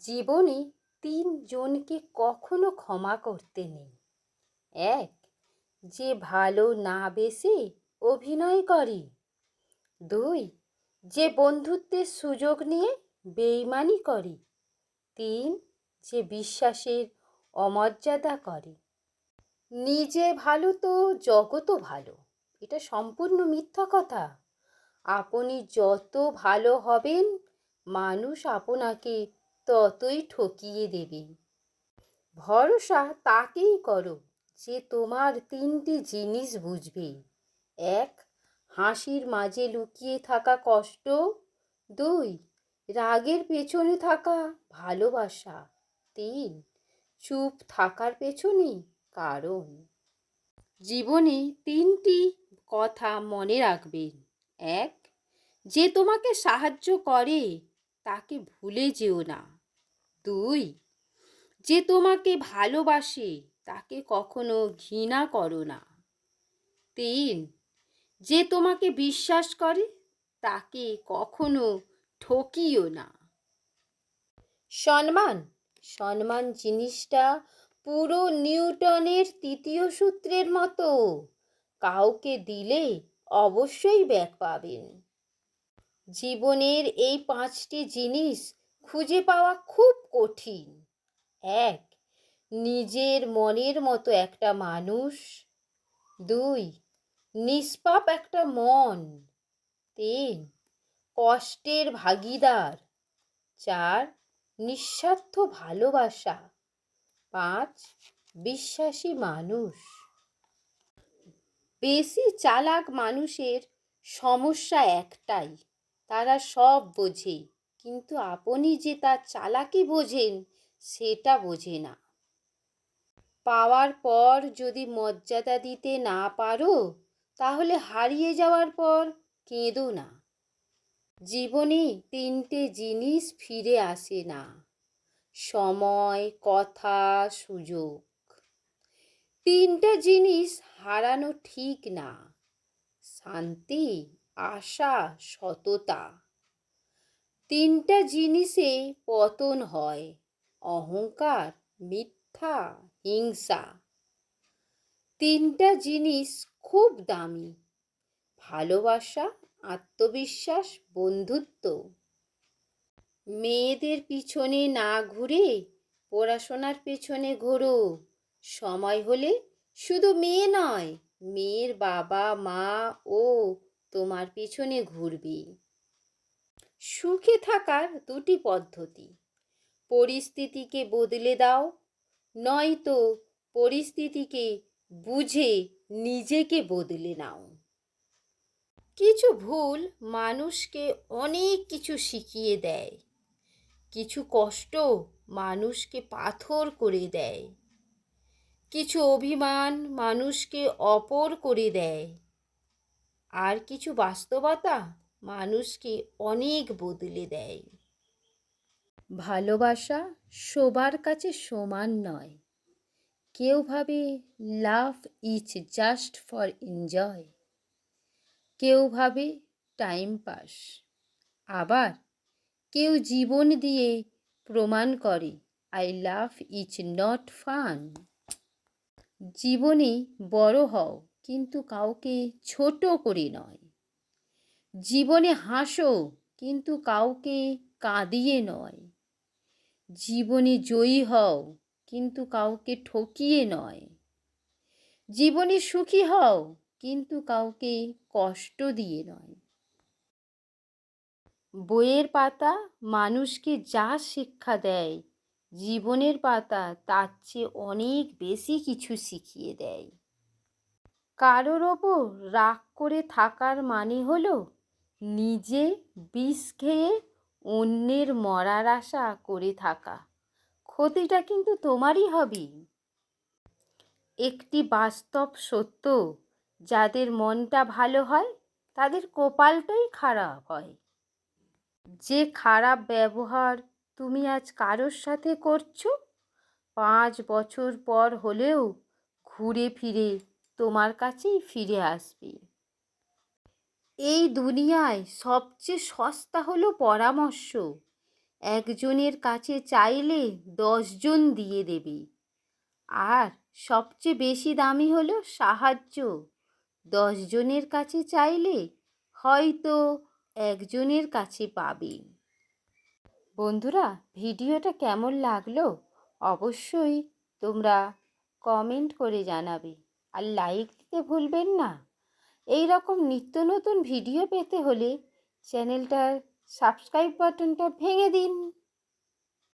জীবনে তিনজনকে কখনো ক্ষমা করতে নেই। এক, যে ভালো না বেশি অভিনয় করে। দুই, যে বন্ধুত্বের সুযোগ নিয়ে বেইমানি করে। তিন, যে বিশ্বাসের অমর্যাদা করে। নিজে ভালো তো জগতও ভালো, এটা সম্পূর্ণ মিথ্যা কথা। আপনি যত ভালো হবেন, মানুষ আপনাকে ততই ঠকিয়ে দেবে। ভরসা তাকেই করো যে তোমার তিনটি জিনিস বুঝবে। এক, হাসির মাঝে লুকিয়ে থাকা কষ্ট। দুই, রাগের পেছনে থাকা ভালোবাসা। তিন, চুপ থাকার পেছনে কারণ। জীবনে তিনটি কথা মনে রাখবেন এক, যে তোমাকে সাহায্য করে তাকে ভুলে যেও না। দুই যে তোমাকে ভালোবাসে, তাকে কখনো ঘৃণা করো না। তিন, যে তোমাকে বিশ্বাস করে, তাকে কখনো ঠকিও না। সম্মান সম্মান জিনিসটা পুরো নিউটনের তৃতীয় সূত্রের মতো। কাউকে দিলে অবশ্যই ব্যাক পাবেন। জীবনের এই পাঁচটি জিনিস খুঁজে পাওয়া খুব কঠিন। এক, নিজের মনের মতো একটা মানুষ। দুই, নিষ্পাপ একটা মন। তিন, কষ্টের ভাগিদার। চার, নিঃস্বার্থ ভালোবাসা। পাঁচ, বিশ্বাসী মানুষ। বেশি চালাক মানুষের সমস্যা একটাই, তারা সব বোঝে। কিন্তু আপনি যে তার চালাকি বোঝেন, সেটা বোঝে না। পাওয়ার পর যদি মর্যাদা দিতে না পারো, তাহলে হারিয়ে যাওয়ার পর কেঁদো না। জীবনে তিনটে জিনিস ফিরে আসে না। সময়, কথা, সুযোগ। তিনটা জিনিস হারানো ঠিক না। শান্তি, আশা, সততা। তিনটা জিনিসে পতন হয়, অহংকার, মিথ্যা, হিংসা। তিনটা জিনিস খুব দামি, ভালোবাসা, আত্মবিশ্বাস, বন্ধুত্ব। মেয়েদের পিছনে না ঘুরে পড়াশোনার পেছনে ঘোরো, সময় হলে শুধু মেয়ে নয়, মেয়ের বাবা, মা ও তোমার পিছনে ঘুরবে। সুখে থাকার দুটি পদ্ধতি। পরিস্থিতিকে বদলে দাও, নয়তো পরিস্থিতিকে বুঝে নিজেকে বদলে নাও। কিছু ভুল মানুষকে অনেক কিছু শিখিয়ে দেয়। কিছু কষ্ট মানুষকে পাথর করে দেয়। কিছু অভিমান মানুষকে অপর করে দেয়। আর কিছু বাস্তবতা মানুষকে অনেক বদলে দেয়। ভালোবাসা সবার কাছে সমান নয়। কেউ ভাবে love is just for enjoy. কেউ ভাবে টাইম পাস। আবার কেউ জীবন দিয়ে প্রমাণ করে, I love is not fun. জীবনে বড় হও, কিন্তু কাউকে ছোট করে নয়। জীবনে হাসো, কিন্তু কাউকে কাঁদিয়ে নয়। জীবনে জয়ী হও, কিন্তু কাউকে ঠকিয়ে নয়। জীবনে সুখী হও, কিন্তু কাউকে কষ্ট দিয়ে নয়। বইয়ের পাতা মানুষকে যা শিক্ষা দেয়, জীবনের পাতা তার চেয়ে অনেক বেশি কিছু শিখিয়ে দেয়। কারোর ওপর রাগ করে থাকার মানে হলো নিজে বিষ খেয়ে অন্যের মরার আশা করে থাকা। ক্ষতিটা কিন্তু তোমারই হবে। একটি বাস্তব সত্য, যাদের মনটা ভালো হয়, তাদের কপালটাই খারাপ হয়। যে খারাপ ব্যবহার তুমি আজ কারোর সাথে করছ, পাঁচ বছর পর হলেও ঘুরে ফিরে তোমার কাছেই ফিরে আসবে। এই দুনিয়ায় সবচেয়ে সস্তা হলো পরামর্শ। একজনের কাছে চাইলে দশজন দিয়ে দেবে। আর সবচেয়ে বেশি দামি হলো সাহায্য। দশজনের কাছে চাইলে হয়তো একজনের কাছে পাবে। বন্ধুরা, ভিডিওটা কেমন লাগল? অবশ্যই তোমরা কমেন্ট করে জানাবে। আর লাইক দিতে ভুলবেন না। এই রকম নিত্য নতুন ভিডিও পেতে হলে চ্যানেলটার সাবস্ক্রাইব বাটনটা ভেঙে দিন।